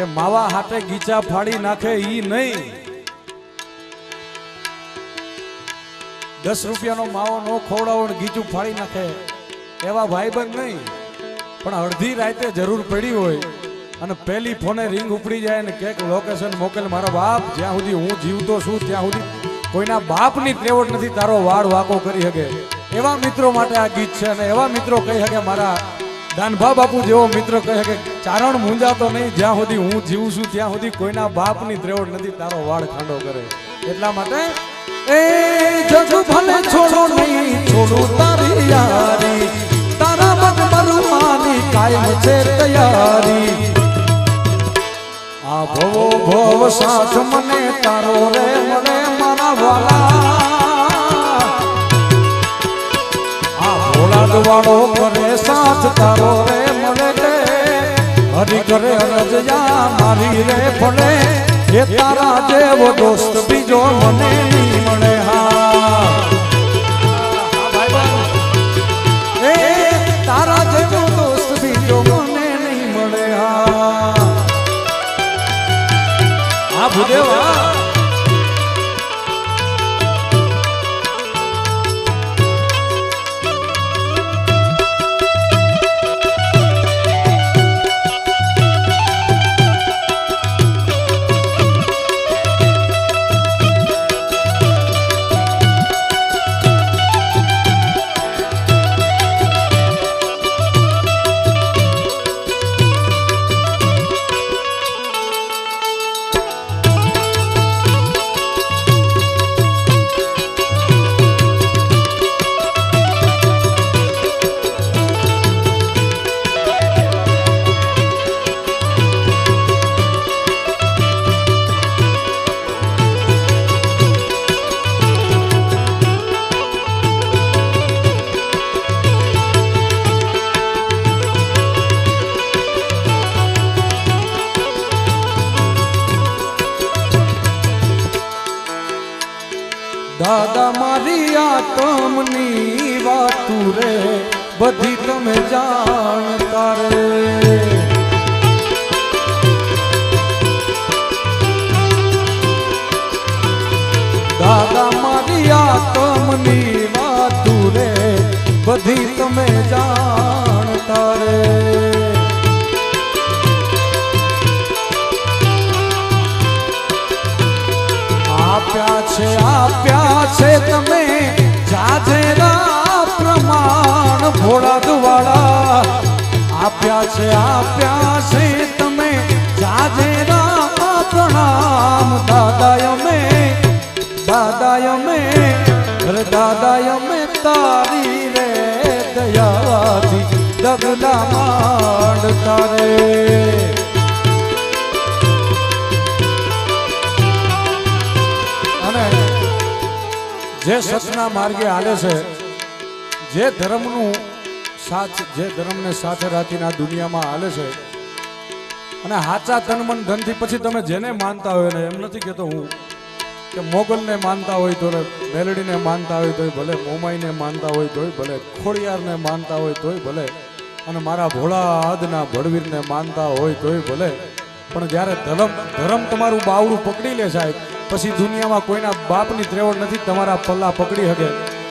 કે માવા હાથે ગીચા ફાડી નાખે ઈ નહીં. દસ રૂપિયાનો માવો નો ખવડાવો ને ગીચું ફાડી નાખે. એવા ભાઈબંધ નહીં. પણ અડધી રાતે જરૂર પડી હોય અને પહેલી ફોને રિંગ ઉપડી જાય ને કેક લોકેશન મોકેલ મારા બાપ, જ્યાં સુધી હું જીવતો છું, ત્યાં સુધી કોઈના બાપની ત્રેવડ નથી, તારો વાળ વાકો કરી શકે એવા મિત્રો માટે આ ગીત છે અને એવા મિત્રો કહી શકે મારા દાનભા બાપુ જેવો મિત્ર કહે કે ચારણ મૂંઝાતો નહીં, જ્યાં સુધી હું જીવું છું, ત્યાં સુધી કોઈના બાપની ત્રેવડ નથી, તારો વાળ ખાંડો કરે. એટલા માટે એ જગ ભલે છોડો નહીં, છોડો તારી યારી. તારા મન મરવાની કાયમ છે તૈયારી. આ ભવો ભવ સાથ મને તારો રે, મને મારા વાલા. આ ભોળા વાળો સાથ તારો રે મળે રે, હરી કરે રજયા મારી રે ભલે એ તારા જેવો દોસ્ત બીજો મને નહીં મળે, હા. એ તારા જેવો દોસ્ત બીજો મને નહીં મળે, હા. હા, ભૂદેવા. દાદા મારી આત્મની વાતું રે, બધી તમે જાણતા રે. દાદા મારી આત્મની વાતું રે, બધી તમે જાણતા રે. આપ્યા છે, આપ્યા ભોળા દુવાળા આપ્યા છે આપ્યા છે. તમે જાજે પ્રણામ. દાદાય મે દાદાય મે દાદાય મે તારી રે દયાથી દગલા માંડતા અને જે સતના માર્ગે હાલે છે, જે ધર્મનું સાથ જે ધર્મને સાથે રાખીને આ દુનિયામાં હાલે છે. અને હાચા તન મન ધનથી પછી તમે જેને માનતા હોય ને એમ નથી કહેતો હું કે મોગલને માનતા હોય તો મેલડીને માનતા હોય તોય ભલે, મોમાઈને માનતા હોય તોય ભલે, ખોડિયારને માનતા હોય તોય ભલે, અને મારા ભોળા આદના ભડવીરને માનતા હોય તોય ભલે. પણ જ્યારે ધર્મ ધર્મ તમારું બાવડું પકડી લે સાહેબ, પછી દુનિયામાં કોઈના બાપની ત્રેવડ નથી, તમારા પલ્લા પકડી શકે